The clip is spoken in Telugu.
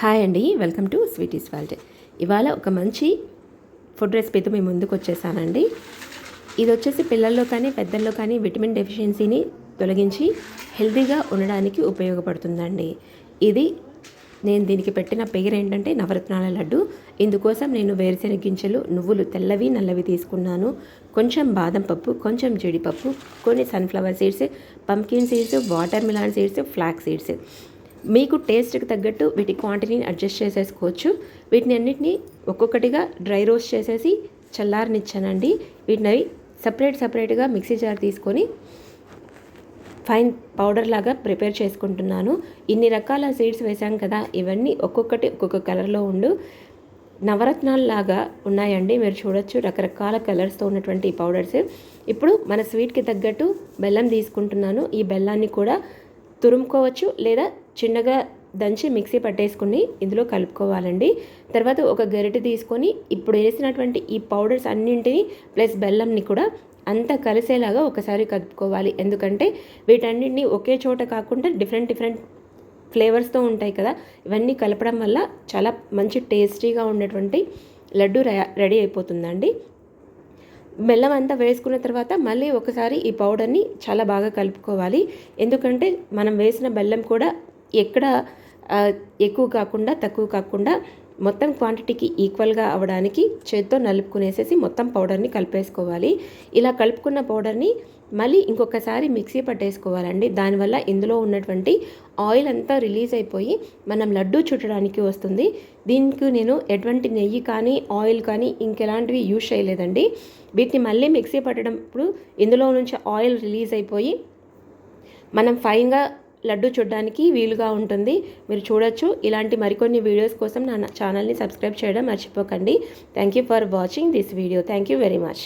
హాయ్ అండి వెల్కమ్ టు స్వీటీస్ వరల్డ్ ఇవాళ ఒక మంచి ఫుడ్ రెసిపీతో మేము ముందుకు వచ్చేసానండి. ఇది వచ్చేసి పిల్లల్లో కానీ పెద్దల్లో కానీ విటమిన్ డెఫిషియన్సీని తొలగించి హెల్తీగా ఉండడానికి ఉపయోగపడుతుందండి. ఇది నేను దీనికి పెట్టిన పేరు ఏంటంటే నవరత్నాల లడ్డు. ఇందుకోసం నేను వేరుశెనగ గింజలు నువ్వులు తెల్లవి నల్లవి తీసుకున్నాను. కొంచెం బాదం పప్పు కొంచెం జీడిపప్పు కొన్ని sunflower seeds pumpkin seeds watermelon seeds flax seeds. మీకు టేస్ట్కి తగ్గట్టు వీటి క్వాంటిటీని అడ్జస్ట్ చేసేసుకోవచ్చు. వీటిని అన్నిటినీ ఒక్కొక్కటిగా డ్రై రోస్ట్ చేసేసి చల్లారనిచ్చానండి. వీటిని అవి సపరేట్ సపరేట్గా మిక్సీ జార్ తీసుకొని ఫైన్ పౌడర్ లాగా ప్రిపేర్ చేసుకుంటున్నాను. ఇన్ని రకాల సీడ్స్ వేసాం కదా ఇవన్నీ ఒక్కొక్కటి ఒక్కొక్క కలర్లో ఉండు. నవరత్నాలు లాగా ఉన్నాయండి. మీరు చూడొచ్చు రకరకాల కలర్స్తో ఉన్నటువంటి ఈ పౌడర్స్. ఇప్పుడు మన స్వీట్కి తగ్గట్టు బెల్లం తీసుకుంటున్నాను. ఈ బెల్లాన్ని కూడా తురుముకోవచ్చు లేదా చిన్నగా దంచి మిక్సీ పట్టేసుకుని ఇందులో కలుపుకోవాలండి. తర్వాత ఒక గరిటె తీసుకొని ఇప్పుడు వేసినటువంటి ఈ పౌడర్స్ అన్నింటినీ ప్లస్ బెల్లంని కూడా అంతా కలిసేలాగా ఒకసారి కలుపుకోవాలి. ఎందుకంటే వీటన్నింటినీ ఒకే చోట కాకుండా డిఫరెంట్ డిఫరెంట్ ఫ్లేవర్స్తో ఉంటాయి కదా ఇవన్నీ కలపడం వల్ల చాలా మంచి టేస్టీగా ఉన్నటువంటి లడ్డు రెడీ అయిపోతుందండి. బెల్లం అంతా వేసుకున్న తర్వాత మళ్ళీ ఒకసారి ఈ పౌడర్ని చాలా బాగా కలుపుకోవాలి. ఎందుకంటే మనం వేసిన బెల్లం కూడా ఎక్కడ ఎక్కువ కాకుండా తక్కువ కాకుండా మొత్తం క్వాంటిటీకి ఈక్వల్గా అవ్వడానికి చేత్తో నలుపుకునేసేసి మొత్తం పౌడర్ని కలిపేసుకోవాలి. ఇలా కలుపుకున్న పౌడర్ని మళ్ళీ ఇంకొకసారి మిక్సీ పట్టేసుకోవాలండి. దానివల్ల ఇందులో ఉన్నటువంటి ఆయిల్ అంతా రిలీజ్ అయిపోయి మనం లడ్డు చుట్టడానికి వస్తుంది. దీనికి నేను ఎటువంటి నెయ్యి కానీ ఆయిల్ కానీ ఇంకెలాంటివి యూజ్ చేయలేదండి. వీటిని మళ్ళీ మిక్సీ పట్టడంప్పుడు ఇందులో నుంచి ఆయిల్ రిలీజ్ అయిపోయి మనం ఫైన్గా లడ్డు చూడడానికి వీలుగా ఉంటుంది. మీరు చూడొచ్చు. ఇలాంటి మరికొన్ని వీడియోస్ కోసం నా ఛానల్ని సబ్స్క్రైబ్ చేయడం మర్చిపోకండి. Thank you for watching this video thank you very much